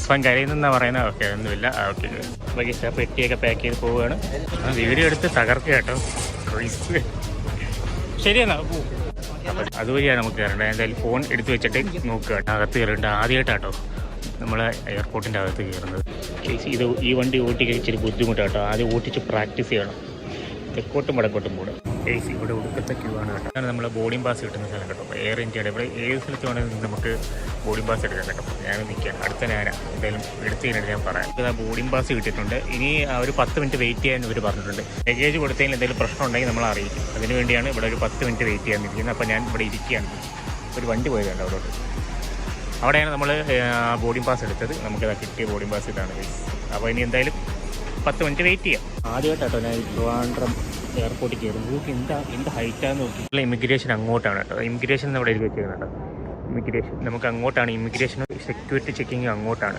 റിസ്വാൻ കരയുന്നെന്നാ പറയുന്നത്. ഓക്കെ ഒന്നുമില്ല. ഓക്കെ. ബാക്കി ആ പെട്ടിയൊക്കെ പാക്ക് ചെയ്ത് പോവുകയാണ് വീഡിയോ എടുത്ത് തകർക്കുക കേട്ടോ. ശരിയെന്നാ അതുവഴിയാണ് നമുക്ക് കയറേണ്ടത് എന്തായാലും ഫോൺ എടുത്തു വെച്ചിട്ട് നോക്കുക. അകത്ത് കയറേണ്ട ആദ്യമായിട്ടാട്ടോ നമ്മൾ എയർപോർട്ടിന്റെ അകത്ത് കയറുന്നത് ഇത് ഈ വണ്ടി ഓട്ടിക്കാൻ ഇച്ചിരി ബുദ്ധിമുട്ടാട്ടോ. ആദ്യം ഓട്ടിച്ച് പ്രാക്ടീസ് ചെയ്യണം. തെക്കോട്ടും വടക്കോട്ടും കൂടെ. കേസ് ഇവിടെ ഒടുക്കത്തെ ക്യൂ ആണ് കേട്ടോ. അതാണ് നമ്മൾ ബോർഡിംഗ് പാസ് കിട്ടുന്ന സ്ഥലം കേട്ടോ. എയർ ഇന്ത്യയുടെ ഇവിടെ ഏത് സ്ഥലത്ത് വേണമെങ്കിൽ നമുക്ക് ബോർഡിംഗ് പാസ് എടുക്കാൻ കേട്ടോ. ഞാൻ നിൽക്കാം. അടുത്ത ഞാൻ എന്തായാലും എടുത്ത് കഴിഞ്ഞിട്ട് ഞാൻ പറയാം. ഇത് ബോർഡിംഗ് പാസ് കിട്ടിയിട്ടുണ്ട്. ഇനി ഒരു പത്ത് മിനിറ്റ് വെയിറ്റ് ചെയ്യാൻ ഇവർ പറഞ്ഞിട്ടുണ്ട്. ലഗേജ് കൊടുത്തതിൽ എന്തെങ്കിലും പ്രശ്നം ഉണ്ടെങ്കിൽ നമ്മൾ അറിയിക്കും. അതിന് വേണ്ടിയാണ് ഇവിടെ ഒരു പത്ത് മിനിറ്റ് വെയിറ്റ് ചെയ്യാൻ ഇരിക്കുന്നത് അപ്പോൾ ഞാൻ ഇവിടെ ഇരിക്കുകയാണ്. ഒരു വണ്ടി പോയതുണ്ട് അവിടോട്ട് അവിടെയാണ് നമ്മൾ ബോർഡിംഗ് പാസ് എടുത്തത്. നമുക്ക് കിട്ടിയ ബോർഡിംഗ് പാസ് ഇതാണ്. അപ്പോൾ ഇനി എന്തായാലും പത്ത് മിനിറ്റ് വെയിറ്റ് ചെയ്യാം. ആദ്യമായിട്ടോ ഞാൻ ട്രിവാൻഡ്രം എയർപോർട്ടിൽ കയറും നോക്കി എന്താ എന്ത് ഹൈറ്റാന്ന് നോക്കി. ഇമിഗ്രേഷൻ അങ്ങോട്ടാണ് കേട്ടോ. ഇമിഗ്രേഷൻ നമ്മുടെ എഴുതി വെച്ചിരുന്നുണ്ട് ഇമിഗ്രേഷൻ നമുക്ക് അങ്ങോട്ടാണ്. ഇമിഗ്രേഷൻ സെക്യൂരിറ്റി ചെക്കിങ് അങ്ങോട്ടാണ്.